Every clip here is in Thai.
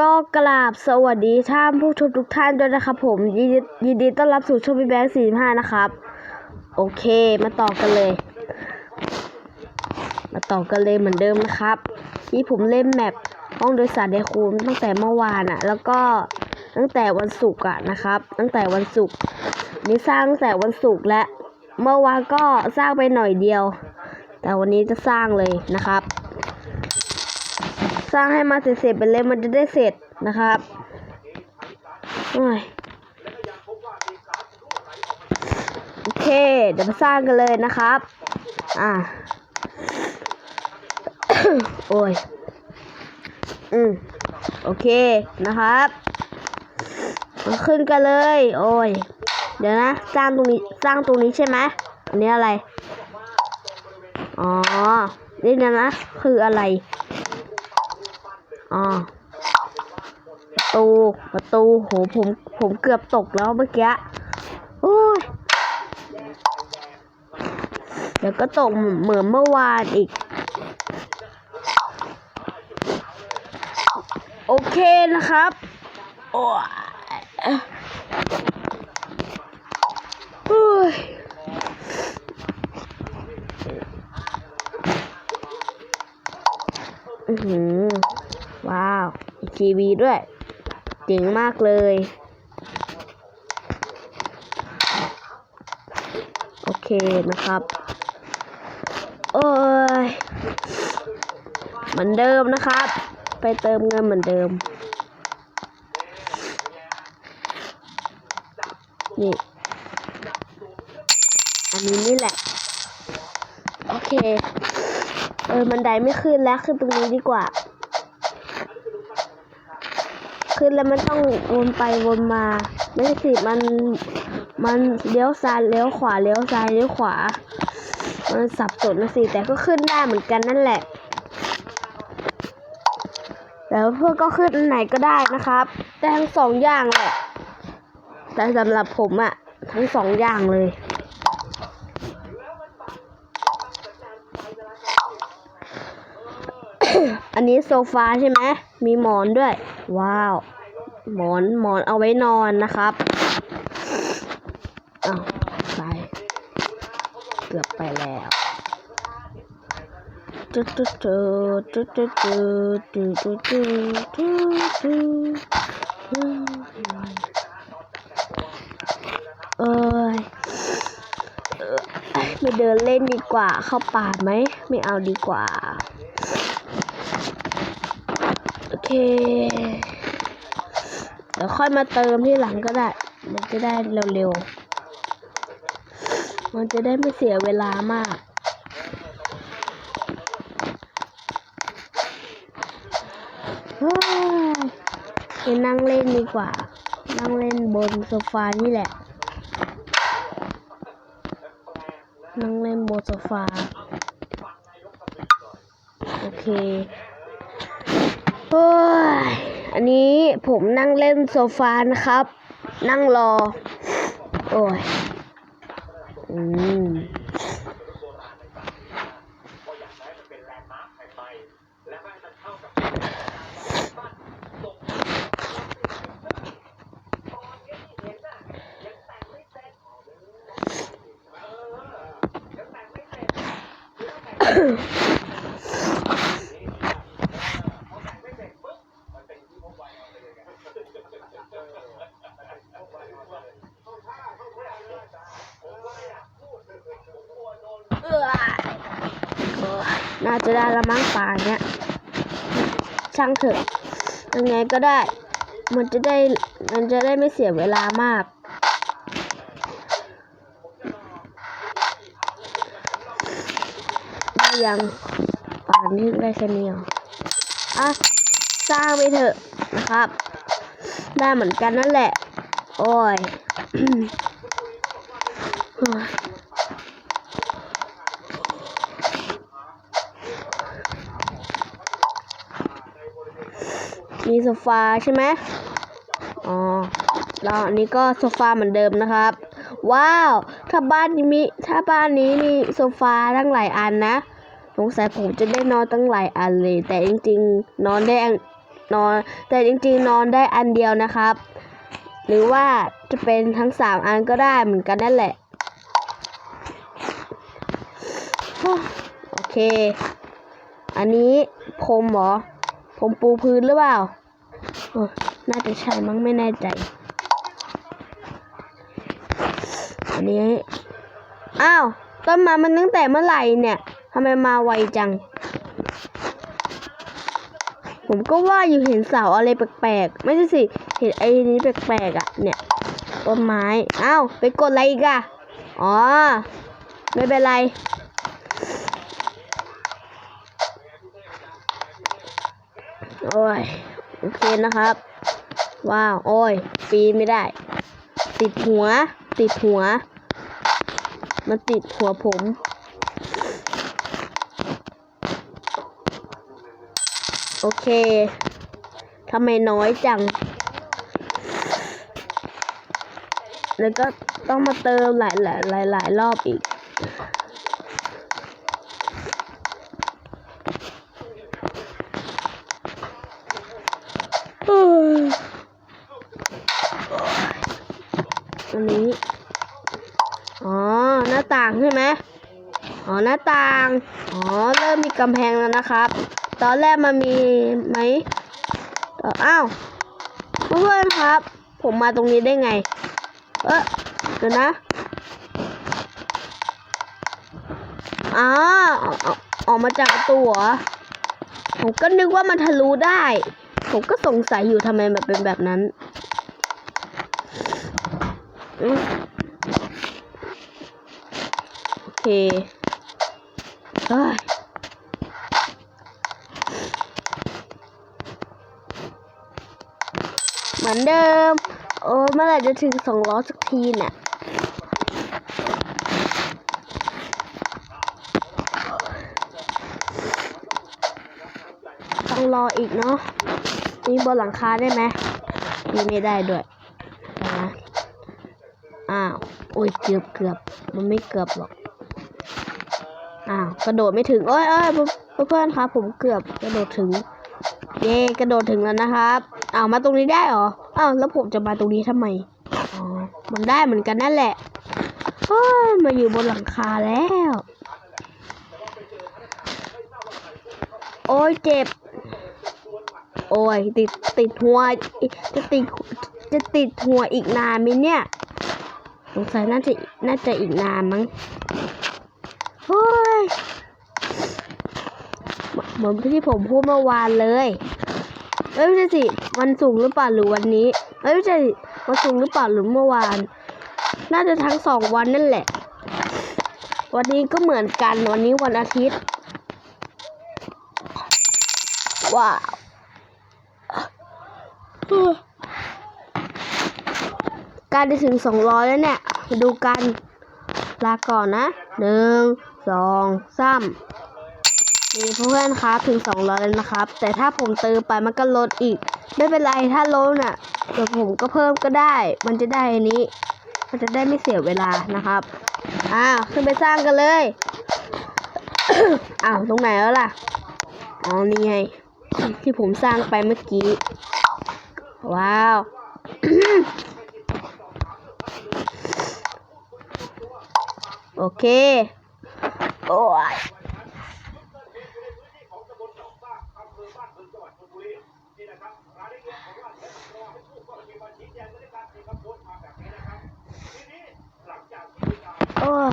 ก็กราบสวัสดีท่านผู้ชมทุกท่านด้วยนะครับผมยินดียินดีต้อนรับสู่ช่องพี่แบงค์สี่ห้านะครับ โอเคมาต่อกันเลย มาต่อกันเลยเหมือนเดิมนะครับที่ผมเล่นแมปห้องโดยสารเดคูมตั้งแต่เมื่อวานอะแล้วก็ตั้งแต่วันศุกร์อะนะครับ ตั้งแต่วันศุกร์นี่สร้างตั้งแต่วันศุกร์และ เมื่อวานก็สร้างไปหน่อยเดียว แต่วันนี้จะสร้างเลยนะครับ สร้างให้มาเสร็จๆไปเลยมันจะได้เสร็จนะครับโอ้ยโอเค เดี๋ยวมาสร้างกันเลยนะครับ อ่าโอ้ย อืม โอเค นะครับ มาขึ้นกันเลย โอ้ย เดี๋ยวนะ สร้างตรงนี้ สร้างตรงนี้ใช่ไหมอันนี้อะไร อ๋อ นี่นะนะ คืออะไร อประตูประตูโหผมผมเกือบตกแล้วเมื่อกี้โอ้ยเดี๋ยวก็ตกเหมือนเมื่อวานอีก โอเคนะครับโอ้ยอ้ยอือหือ ทีวีด้วย เจ๋งมากเลย โอเคนะครับ โอ้ยเหมือนเดิมนะครับ ไปเติมเงินเหมือนเดิม นี่ อันนี้นี่แหละ โอเค เออบันไดไม่ขึ้นแล้ว ขึ้นตรงนี้ดีกว่า ขึ้นแล้วมันต้องวนไปวนมา ไม่ใช่สิมันมันเลี้ยวซ้ายเลี้ยวขวาเลี้ยวซ้ายเลี้ยวขวา มันสับสนนะสิแต่ก็ขึ้นได้เหมือนกันนั่นแหละแล้วเพื่อก็ขึ้นอันไหนก็ได้นะครับได้ทั้งสองอย่างแหละแต่สำหรับผมอะทั้งสองอย่างเลย อันนี้โซฟาใช่ไหมมีหมอนด้วย ว้าว หมอนหมอนเอาไว้นอนนะครับอ้าวไปเกือบไปแล้วจุดจุดจุดจุดจุดจุดจุดจุดจุดจุดจุดเอ้ยเอ่อไม่เดินเล่นดีกว่าเข้าป่าไหม ไม่เอาดีกว่า โอ เคเดี๋ยวค่อยมาเติมที่หลังก็ได้ มันจะได้เร็วๆ มันจะได้ไม่เสียเวลามากเฮ้ยไปนั่งเล่นดีกว่า นั่งเล่นบนโซฟานี่แหละ นั่งเล่นบนโซฟา โอเค โอ้ยอันนี้ผมนั่งเล่นโซฟานะครับ นั่งรอ โอ้ย อืม เอื้อยโอ้ย น่าจะได้ละมั้งป่าเนี้ยช่างเถอะยังไงก็ได้ มันจะได้มันจะได้ไม่เสียเวลามาก ได้ยังป่านนี้ได้แค่นี้อะสร้างไปเถอะนะครับ ได้เหมือนกันนั่นแหละ โอ้ย โอ้ย มีโซฟาใช่ไหมอ๋อ แล้วอันนี้ก็โซฟาเหมือนเดิมนะครับ ว้าว ถ้าบ้านนี้มีถ้าบ้านนี้มีโซฟาตั้งหลายอันนะ สงสัยผมจะได้นอนตั้งหลายอันเลย แต่จริง ๆ นอนได้นอน แต่จริง ๆ นอนได้อันเดียวนะครับ หรือว่าจะเป็นทั้งสามอันก็ได้เหมือนกันนั่นแหละ โอเค อันนี้พรมเหรอพรมปูพื้นหรือเปล่า เออน่าจะใช่มั้งไม่แน่ใจ อันนี้ อ้าว ต้นม้มันตั้งแต่เมื่อไหร่เนี่ยทำไมมาไวจัง ผมก็ว่าอยู่เห็นเสาอะไรแปลกๆ ไม่ใช่สิ เห็นไอ้นี้แปลกๆอะ เนี่ย ต้นไม้ อ้าว ไปกดอะไรอีกอะอ๋อ ไม่เป็นไรโอ้ย โอเคนะครับ ว้าว โอ้ยปีนไม่ได้ ติดหัว ติดหัว มันติดหัวผม โอเคทำไมน้อยจัง แล้วก็ต้องมาเติมหลายหลายหลายหลายรอบอีก งนี้ อ๋อ หน้าต่างใช่ไหมอ๋อ หน้าต่าง อ๋อ เริ่มมีกำแพงแล้วนะครับ ตอนแรกมันมีไหมเอ้าวเพื่อนๆครับ ผมมาตรงนี้ได้ไง เออเดี๋ยวนะอ๋อออกมาจากประตูเหรอผมก็นึกว่ามันทะลุได้ ผมก็สงสัยอยู่ทำไมมันเป็นแบบนั้น โอเคเฮ้ยเหมือนเดิม โอ้เมื่อไหร่จะถึงสองล้อสักทีเนี่ยต้องรออีกเนาะนี่บนหลังคาได้ไหมนี่ไม่ได้ด้วยนะอ้าว โอ้ยเกือบเกือบมันไม่เกือบหรอกอ้าวกระโดดไม่ถึงโอ้ยเอ้ยเพื่อนๆครับ ผมเกือบกระโดดถึงเย่กระโดดถึงแล้วนะครับอ้าวมาตรงนี้ได้หรออ้าวแล้วผมจะมาตรงนี้ทำไมอ๋อมันได้เหมือนกันนั่นแหละโอ้ยมาอยู่บนหลังคาแล้ว โอ้ยเจ็บ โอ้ยติดติดหัวจะติดจะติดหัวอีกนานไหมเนี่ย สงสัยน่าจะน่าจะอีกนานมั้งโอ้ยเหมือนที่ผมพูดเมื่อวานเลยเอ้ยไม่ใช่สิวันศุกร์หรือเปล่าหรือวันนี้เอ้ยไม่ใช่สิวันศุกร์หรือเปล่าหรือเมื่อวาน น่าจะทั้งสองวันนั่นแหละ วันนี้ก็เหมือนกันวันนี้วันอาทิตย์ว้าว การได้ถึงสองร้อยแล้วเนี่ยมาดูกันลาก่อนนะหนึ่งสองสามนี่เพื่อนครับถึงสองร้อยแล้วนะครับ แต่ถ้าผมเติมไปมันก็ลดอีก ไม่เป็นไรถ้าลดน่ะเดี๋ยวผมก็เพิ่มก็ได้ มันจะได้อันนี้ มันจะได้ไม่เสียเวลานะครับอ้าวขึ้นไปสร้างกันเลยอ้าวตรงไหนแล้วล่ะอ๋อนี่ไงที่ผมสร้างไปเมื่อกี้ ว้าว โอเค โอ้ยโอ้ย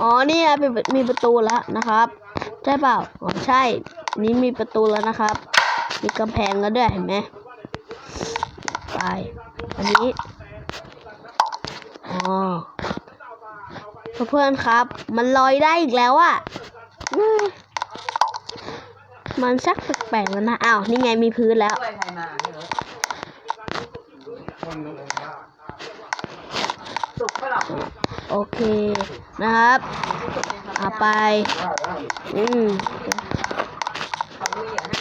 อ๋อ นี่มีมีประตูแล้วนะครับ ใช่เปล่า อ๋อ ใช่ นี่มีประตูแล้วนะครับ มีกำแพงแล้วด้วยเห็นไหม อันนี้อ๋อเพื่อนๆครับ มันลอยได้อีกแล้วอะมันชักแปลกๆแล้วนะ อ้าว นี่ไงมีพื้นแล้ว โอเคนะครับเอาไป อืม เขาลุยอะนะ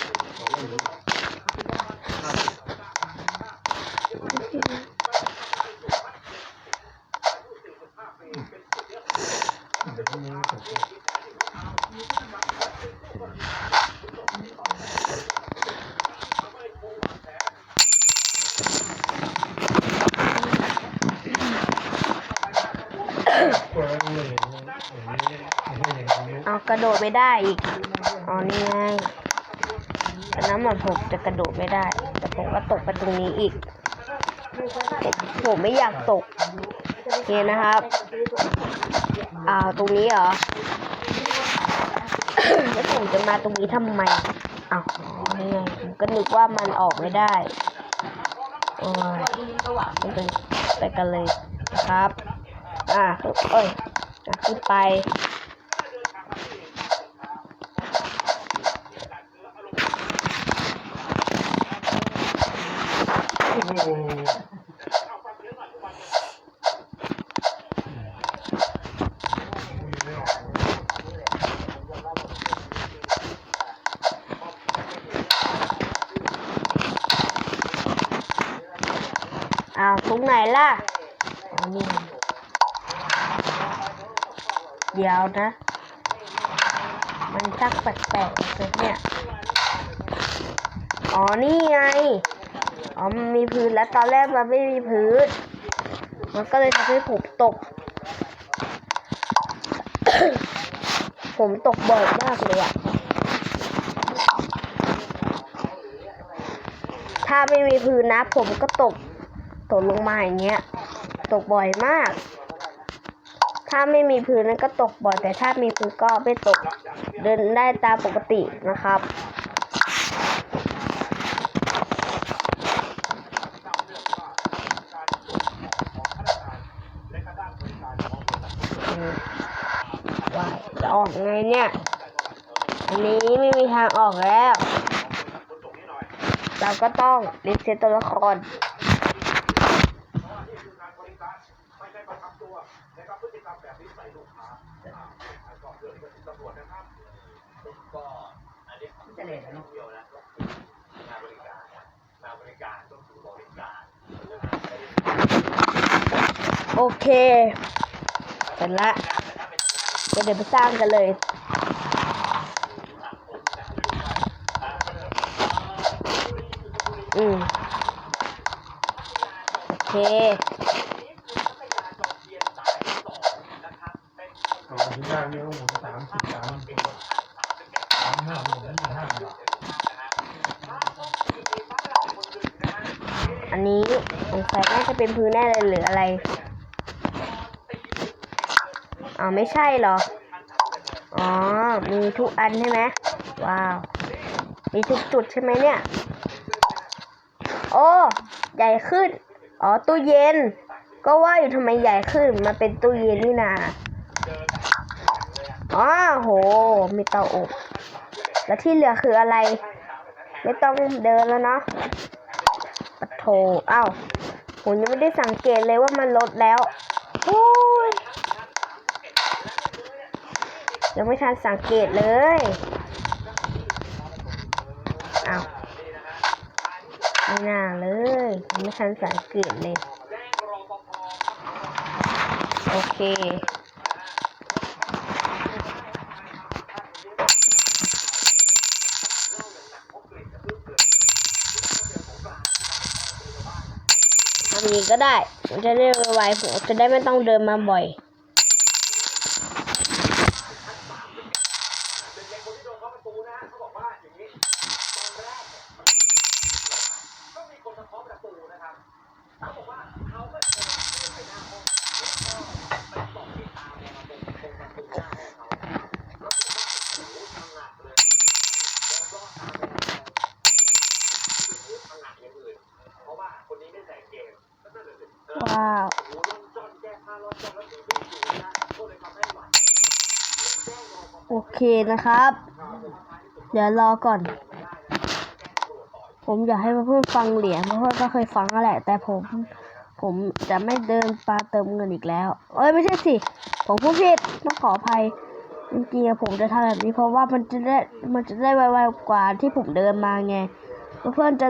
โเอา กระโดดไม่ได้อีก อ๋อนี่ไงอันนั้นมือนผมจะกระโดดไม่ได้ แต่ผมก็ตกไปตรงนี้อีก ผมไม่อยากตกโอเคนะครับอ้าวตรงนี้เหรอ แล้วผมจะมาตรงนี้ทำไมอ้าวนี่ไงผมก็นึกว่ามันออกไม่ได้โอ้ยไปกันเลยนะครับ อ่าเอ้ยขึ้นไป อ้าวตรงไหนล่ะอ๋อนี่เดี๋ยวนะ มันชักแปลกๆเลยเนี่ย อ๋อ นี่ไง อ๋อมันมีพื้นแล้วตอนแรกมันไม่มีพื้น มันก็เลยทำให้ผมตก ผมตกบ่อยมากเลยอะถ้าไม่มีพื้นนะ ผมก็ตกตกลงมาอย่างเงี้ย ตกบ่อยมาก ถ้าไม่มีพื้นนั้นก็ตกบ่อย แต่ถ้ามีพื้นก็ไม่ตก เดินได้ตามปกตินะครับ อืมว่าจะออกไงเนี่ย อันนี้ไม่มีทางออกแล้ว เราก็ต้องรีเซ็ตตัวละครจะเลยนะเนาะโอเค เสร็จละเดี๋ยวเดี๋ยวไปสร้างกันเลยอืมโอเคต่อที่ยากนี่ก็หมุนสามสิบสามสามห้าหมุนยี่ห้าอันนี้สงสัยน่าจะเป็นพื้นแน่เลยหรืออะไร อ๋อไม่ใช่หรอ อ๋อ มีทุกอันใช่ไหมว้าว มีทุกจุดใช่ไหมเนี่ย โอ้ใหญ่ขึ้น อ๋อ ตู้เย็น ก็ว่าอยู่ทำไมใหญ่ขึ้น มาเป็นตู้เย็นนี่นาอ๋อโห มีเตาอบ แล้วที่เหลือคืออะไร ไม่ต้องเดินแล้วเนาะปะโถเอ้าผมยังไม่ได้สังเกตเลยว่ามันลดแล้ว โอ้ย ยังไม่ทันสังเกตเลยเอ้าไม่น่าเลยยังไม่ทันสังเกตเลย โอเคทำนี้ก็ได้ มันจะได้ไวผมจะได้ไม่ต้องเดินมาบ่อย ว้าว โอ เคนะครับ เดี๋ยวรอก่อน ผมอยากให้เพื่อนฟังเหรียญเพื่อนก็เคยฟังนั่นแหละ แต่ผมผมจะไม่เดินปลาเติมเงินอีกแล้ว เอ้ยไม่ใช่สิ ผมพูดผิดต้องขออภัยจริงๆผมจะทำแบบนี้เพราะว่ามันจะได้มันจะได้ไวๆกว่าที่ผมเดินมาไง เพื่อนจะ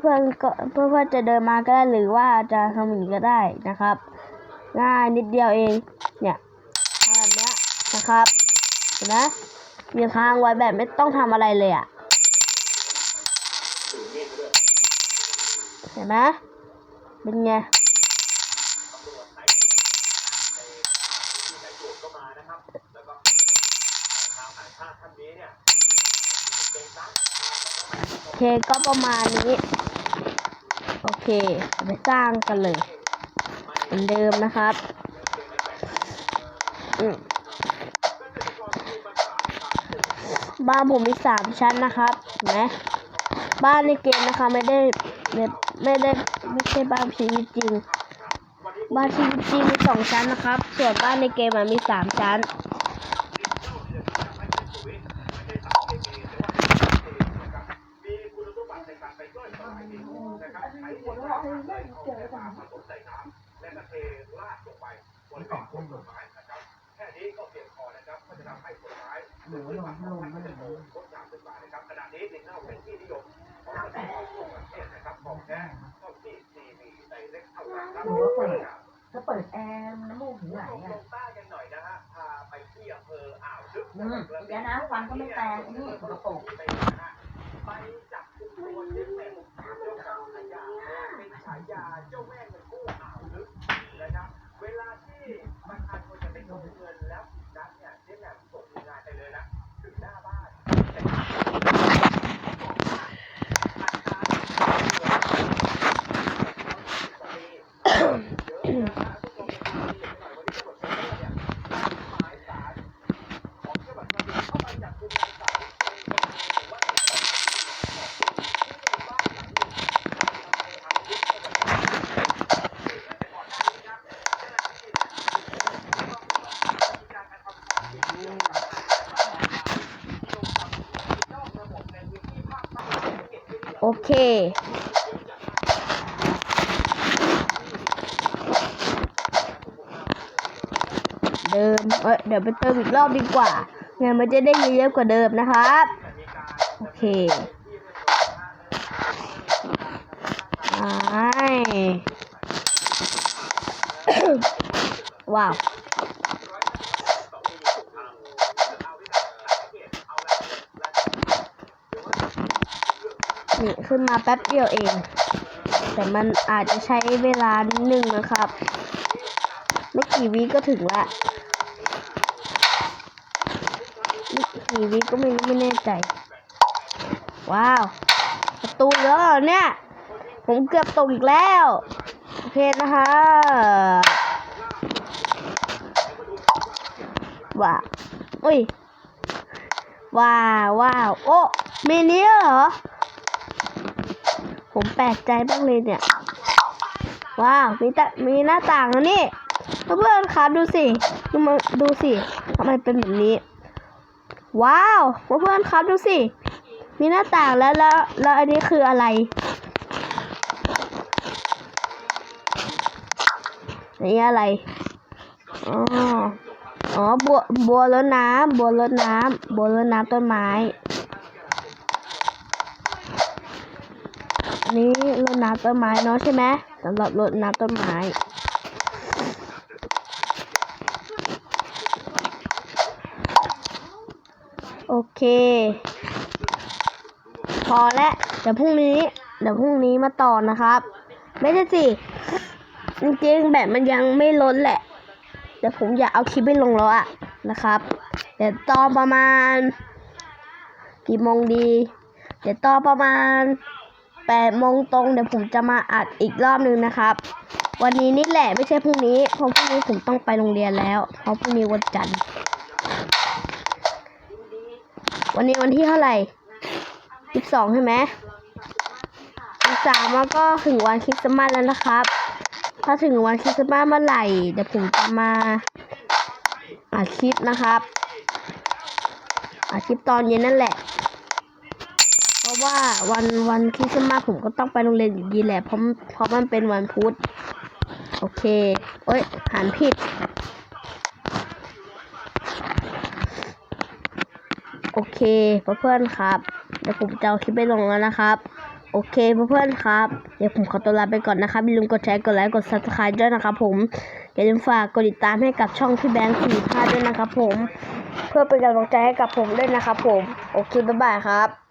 เพื่อนก็เพื่อนๆจะเดินมาก็ได้หรือว่าจะทำอย่างนี้ก็ได้นะครับ ง่ายนิดเดียวเอง เนี่ยทำแบบนี้นะครับ ห็นไหมมีค้างไว้แบบไม่ต้องทำอะไรเลยอะ เห็นไหมเป็นไงโอเคก็ประมาณนี้ โอเคไปสร้างกันเลย เหมือนเดิมนะครับ อืม บ้านผมมีสามชั้นนะครับเห็นไหมบ้านในเกมนะคะไม่ได้ไม่ไม่ได้ไม่ใช่บ้านชีวิตจริง บ้านชีวิตจริงมีสองชั้นนะครับ ส่วนบ้านในเกมมันมีสามชั้นกล่องต้มเลยหรือว่าลงลงไม่ได้ หรือว่าเปิดถ้าเปิดแอร์น้ำมูกถึงไหลอะอืมเดี๋ยวนะ ฟันก็ไม่แตกนี่กระปุก โอเค เดิมเอ้เดี๋ยวไปเติมอีกรอบดีกว่าเงินมันจะได้เยอะๆกว่าเดิมนะครับ โอเคไอว้าว นี่ขึ้นมาแป๊บเดียวเอง แต่มันอาจจะใช้เวลานิดนึงนะครับ ไม่กี่วิก็ถึงละไม่กี่วิก็ไม่ไม่แน่ใจ ว้าว ประตูเยอะเหรอเนี่ย ผมเกือบตกอีกแล้ว โอเคนะคะว้าวอุ้ยว้าวว้าว โอ้มีเนี้ยเหรอ ผมแปลกใจบ้างเลยเนี่ย ว้าว มีแต่มีหน้าต่างแล้วนี่เพื่อนๆครับดูสิดูมาดูสิทำไมเป็นแบบนี้ ว้าวเพื่อนๆครับดูสิ มีหน้าต่างแล้วแล้วแล้วอันนี้คืออะไรนี่อะไรอ๋ออ๋อบัวบัวรดน้ำบัวรดน้ำบัวรดน้ำต้นไม้ นี้รดน้ำต้นไม้เนาะใช่ไหมสำหรับรดน้ำต้นไม้โอเค พอแล้วเดี๋ยวพรุ่งนี้ เดี๋ยวพรุ่งนี้มาต่อนะครับ ไม่ใช่สิจริงๆแบบมันยังไม่ล้นแหละเดี๋ยวผมอยากเอาคลิปไปลงแล้วอะนะครับ เดี๋ยวตอนประมาณกี่โมงดี เดี๋ยวตอนประมาณ แปดโมงตรงเดี๋ยวผมจะมาอัดอีกรอบหนึ่งนะครับ วันนี้นี่แหละไม่ใช่พรุ่งนี้เพราะพรุ่งนี้ผมต้องไปโรงเรียนแล้ว เพราะพรุ่งนี้วันจันทร์วันนี้วันที่เท่าไหร่สิบสองใช่ไหมสิบสามแล้วก็ถึงวันคริสต์มาสแล้วนะครับ ถ้าถึงวันคริสต์มาสเมื่อไหร่เดี๋ยวผมจะมาอัดคลิปนะครับอัดคลิปตอนเย็นนั่นแหละ ราะว่าวันวันคริสต์มาสผมก็ต้องไปโรงเรียนอยู่ดีแหละเพราะเพราะมันเป็นวันพุธโอเคเอ้ยหันผิด โอเคเพื่อนๆครับ เดี๋ยวผมจะเอาคลิปไปลงแล้วนะครับ โอเคเพื่อนๆครับ เดี๋ยวผมขอตัวลาไปก่อนนะครับอย่าลืมกดแชร์กดไลค์กด subscribe ด้วยนะครับผม อย่าลืมฝากกดติดตามให้กับช่องพี่แบงค์สี่ห้าด้วยนะครับผม เพื่อเป็นกำลังใจให้กับผมด้วยนะครับผม โอเคบ๊ายบายครับ